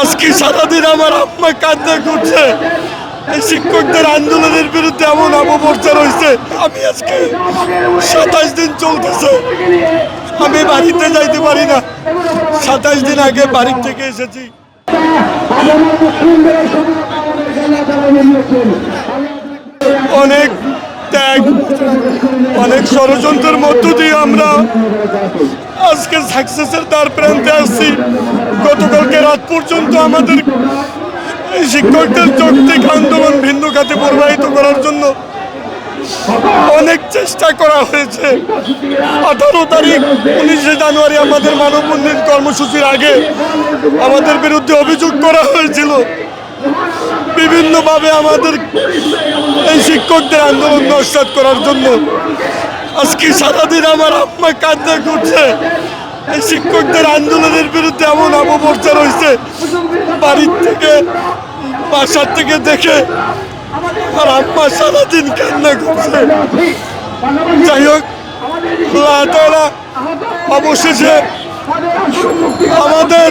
আজকে সারাদিন আমার আম্মা কান্না করছে এই শিক্ষকদের আন্দোলনের বিরুদ্ধে এমন অপপ্রচার হয়েছে। আমি আজকে সাতাশ দিন চলতেছে। আমি বাড়িতে যাইতে পারি না। সাতাশ দিন আগে বাড়ি থেকে এসেছি। অনেক ত্যাগ, অনেক ষড়যন্ত্রের মধ্য দিয়ে আমরা আজকে সাকসেসের দ্বার প্রান্তে আসছি। গতকালকে রাত পর্যন্ত আমাদের শিক্ষকদের যৌক্তিক আন্দোলন ভিন্ন খাতে প্রবাহিত করার জন্য অনেক চেষ্টা করা হয়েছে। আঠারো তারিখ, উনিশে জানুয়ারি আমাদের মানববন্ধন কর্মসূচির আগে আমাদের বিরুদ্ধে অভিযোগ করা হয়েছিল। বিভিন্নভাবে আমাদের এই শিক্ষকদের আন্দোলন নস্বাত করার জন্য আজকে সারাদিন আমার আম্মা কান্না করছে এই শিক্ষকদের আন্দোলনের বিরুদ্ধে এমন অপপ্রচার হয়েছে, বাড়ির থেকে, বাসার থেকে দেখে আর আম্মা সারাদিন কান্না করছে। যাই হোক অবশেষে আমাদের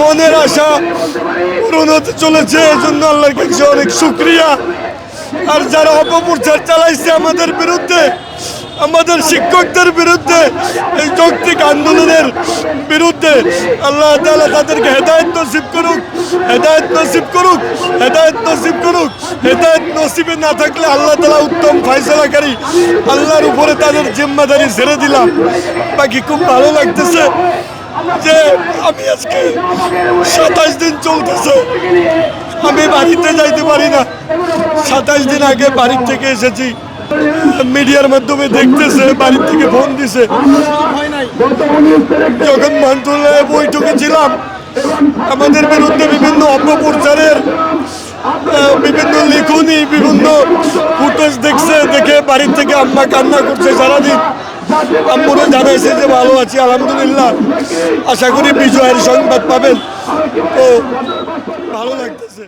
মনের আশা পূরণ হতে চলেছে। এজন্য আল্লাহর অনেক শুক্রিয়া। আর যারা অপপ্রচার চালাইছে আমাদের বিরুদ্ধে, আমাদের শিক্ষকদের বিরুদ্ধে, এই যৌক্তিক আন্দোলনের বিরুদ্ধে আল্লাহ তালা তাদেরকে হেদায়ত নসিব করুক, হেদায়ত নসিব করুক, হেদায়ত নসিব করুক, হেদায়ত নসিবে না থাকলে আল্লাহ তালা উত্তম ফয়সালাকারী আল্লাহর উপরে তাদের জিম্মাদারি ছেড়ে দিলাম। বাকি খুব ভালো লাগতেছে যে আমি আজকে সাতাশ দিন চলতেছে। আমি বাড়িতে যাইতে পারি না। সাতাশ দিন আগে বাড়ির থেকে এসেছি। মিডিয়ার মাধ্যমে দেখতেছে, বাড়ির থেকে ফোন দিছে। যখন মন্ত্রণালয়ে বৈঠকে ছিলাম, আমাদের বিরুদ্ধে বিভিন্ন অপপ্রচারের বিভিন্ন লিখুনি, বিভিন্ন ফুটেজ দেখছে, দেখে বাড়ির থেকে আম্মা কান্না করছে সারাদিন। আম্মুরও জানাইছে যে ভালো আছি, আলহামদুলিল্লাহ। আশা করি বিজয়ের সংবাদ পাবেন। তো ভালো লাগতেছে।